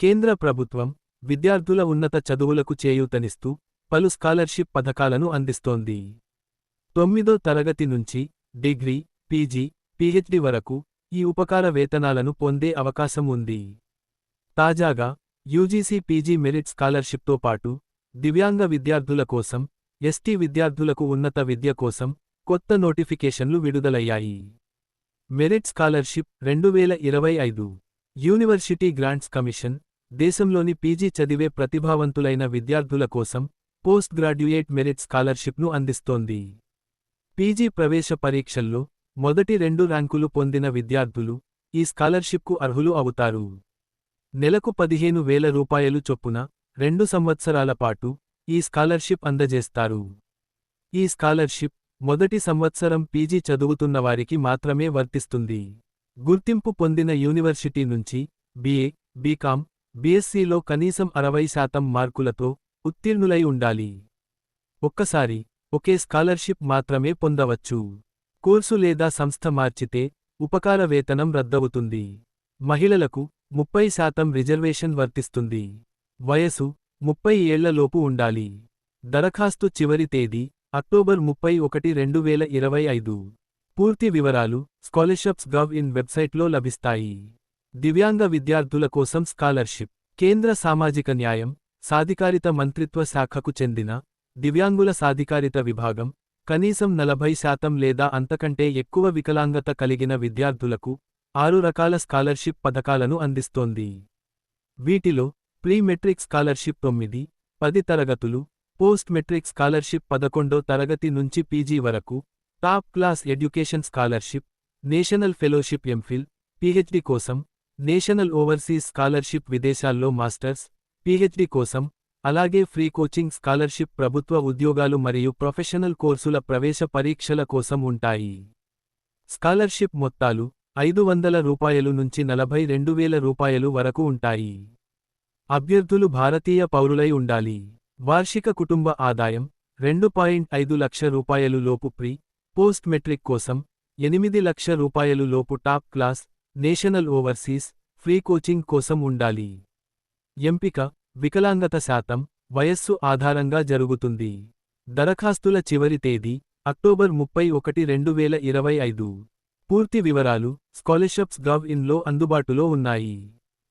కేంద్ర ప్రభుత్వం విద్యార్థుల ఉన్నత చదువులకు చేయూతనిస్తూ పలు స్కాలర్షిప్ పథకాలను అందిస్తోంది. తొమ్మిదో తరగతి నుంచి డిగ్రీ పీజీ పీహెచ్డి వరకు ఈ ఉపకార వేతనాలను పొందే అవకాశం ఉంది. తాజాగా యూజీసీ పీజీ మెరిట్ స్కాలర్షిప్తో పాటు దివ్యాంగ విద్యార్థుల కోసం ఎస్టీ విద్యార్థులకు ఉన్నత విద్య కోసం కొత్త నోటిఫికేషన్లు విడుదలయ్యాయి. మెరిట్ స్కాలర్షిప్ రెండు వేల ఇరవై ఐదు యూనివర్సిటీ గ్రాంట్స్ కమిషన్ దేశంలోని పీజీ చదివే ప్రతిభావంతులైన విద్యార్థుల కోసం పోస్ట్ గ్రాడ్యుయేట్ మెరిట్ స్కాలర్షిప్ను అందిస్తోంది. పీజీ ప్రవేశ పరీక్షల్లో మొదటి రెండు ర్యాంకులు పొందిన విద్యార్థులు ఈ స్కాలర్షిప్కు అర్హులు అవుతారు. నెలకు పదిహేను వేల రూపాయలు చొప్పున రెండు సంవత్సరాల పాటు ఈ స్కాలర్షిప్ అందజేస్తారు. ఈ స్కాలర్షిప్ మొదటి సంవత్సరం పీజీ చదువుతున్న వారికి మాత్రమే వర్తిస్తుంది. గుర్తింపు పొందిన యూనివర్సిటీ నుంచి బీఏ బీకాం బీఎస్సీలో కనీసం అరవై శాతం మార్కులతో ఉత్తీర్ణులై ఉండాలి. ఒక్కసారి ఒకే స్కాలర్షిప్ మాత్రమే పొందవచ్చు. కోర్సు లేదా సంస్థ మార్చితే ఉపకార వేతనం రద్దవుతుంది. మహిళలకు ముప్పై శాతం రిజర్వేషన్ వర్తిస్తుంది. వయసు ముప్పై ఏళ్ళలోపు ఉండాలి. దరఖాస్తు చివరి తేదీ అక్టోబర్ ముప్పై ఒకటి రెండు వేల ఇరవై ఐదు. పూర్తి వివరాలు స్కాలర్షిప్స్ గవ్ ఇన్ వెబ్సైట్లో లభిస్తాయి. దివ్యాంగ విద్యార్థుల కోసం స్కాలర్షిప్. కేంద్ర సామాజిక న్యాయం సాధికారిత మంత్రిత్వ శాఖకు చెందిన దివ్యాంగుల సాధికారిత విభాగం కనీసం నలభై శాతం లేదా అంతకంటే ఎక్కువ వికలాంగత కలిగిన విద్యార్థులకు ఆరు రకాల స్కాలర్షిప్ పథకాలను అందిస్తోంది. వీటిలో ప్రీ మెట్రిక్ స్కాలర్షిప్ తొమ్మిది పది తరగతులు పోస్ట్ మెట్రిక్ స్కాలర్షిప్ పదకొండో తరగతి నుంచి పీజీ వరకు top class education scholarship national fellowship MPhil PhD కోసం నేషనల్ ఓవర్సీస్ స్కాలర్షిప్ విదేశాల్లో మాస్టర్స్ పీహెచ్డీ కోసం అలాగే ఫ్రీ కోచింగ్ స్కాలర్షిప్ ప్రభుత్వ ఉద్యోగాలు మరియు ప్రొఫెషనల్ కోర్సుల ప్రవేశ పరీక్షల కోసం ఉంటాయి. స్కాలర్షిప్ మొత్తాలు ఐదు వందల రూపాయలు నుంచి నలభై రెండు వేల రూపాయలు వరకు ఉంటాయి. అభ్యర్థులు భారతీయ పౌరులై ఉండాలి. వార్షిక కుటుంబ ఆదాయం రెండు పాయింట్ ఐదు లక్ష రూపాయలు లోపు ప్రీ పోస్ట్ మెట్రిక్ కోసం ఎనిమిది లక్ష రూపాయలు లోపు top class national overseas free coaching కోసం ఉండాలి. ఎంపిక వికలాంగత శాతం వయస్సు ఆధారంగా జరుగుతుంది. దరఖాస్తుల చివరి తేదీ అక్టోబర్ ముప్పై ఒకటి రెండు వేల ఇరవై ఐదు. పూర్తి వివరాలు స్కాలర్షిప్స్ గవ్ ఇన్లో అందుబాటులో ఉన్నాయి.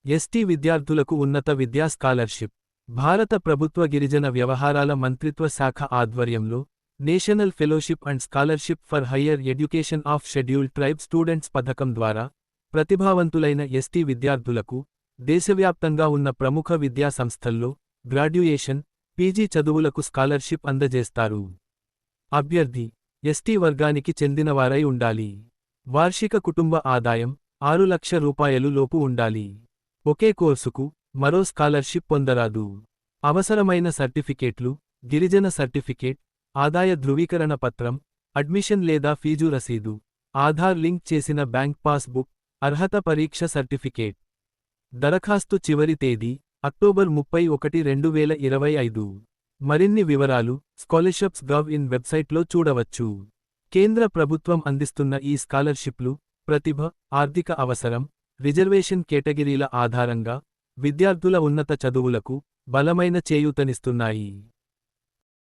ఎస్టీ విద్యార్థులకు ఉన్నత విద్యా స్కాలర్షిప్. భారత ప్రభుత్వ గిరిజన వ్యవహారాల మంత్రిత్వ శాఖ ఆధ్వర్యంలో national fellowship and scholarship for higher education of scheduled tribe students పథకం ద్వారా ప్రతిభావంతులైన ఎస్టీ విద్యార్థులకు దేశవ్యాప్తంగా ఉన్న ప్రముఖ విద్యా సంస్థల్లో గ్రాడ్యుయేషన్ పీజీ చదువులకు స్కాలర్షిప్ అందజేస్తారు. అభ్యర్థి ఎస్టీ వర్గానికి చెందినవారై ఉండాలి. వార్షిక కుటుంబ ఆదాయం ఆరు లక్ష రూపాయలు లోపు ఉండాలి. ఒకే కోర్సుకు మరో స్కాలర్షిప్ పొందరాదు. అవసరమైన సర్టిఫికేట్లు గిరిజన సర్టిఫికేట్ ఆదాయ ధృవీకరణ పత్రం అడ్మిషన్ లేదా ఫీజు రసీదు ఆధార్ లింక్ చేసిన బ్యాంక్ పాస్బుక్ అర్హత పరీక్ష సర్టిఫికేట్. దరఖాస్తు చివరి తేదీ అక్టోబర్ ముప్పై ఒకటి రెండు వేల ఇరవై ఐదు. మరిన్ని వివరాలు స్కాలర్షిప్స్ గవ్ ఇన్ వెబ్సైట్లో చూడవచ్చు. కేంద్ర ప్రభుత్వం అందిస్తున్న ఈ స్కాలర్షిప్లు ప్రతిభ ఆర్థిక అవసరం రిజర్వేషన్ కేటగిరీల ఆధారంగా విద్యార్థుల ఉన్నత చదువులకు బలమైన చేయూతనిస్తున్నాయి.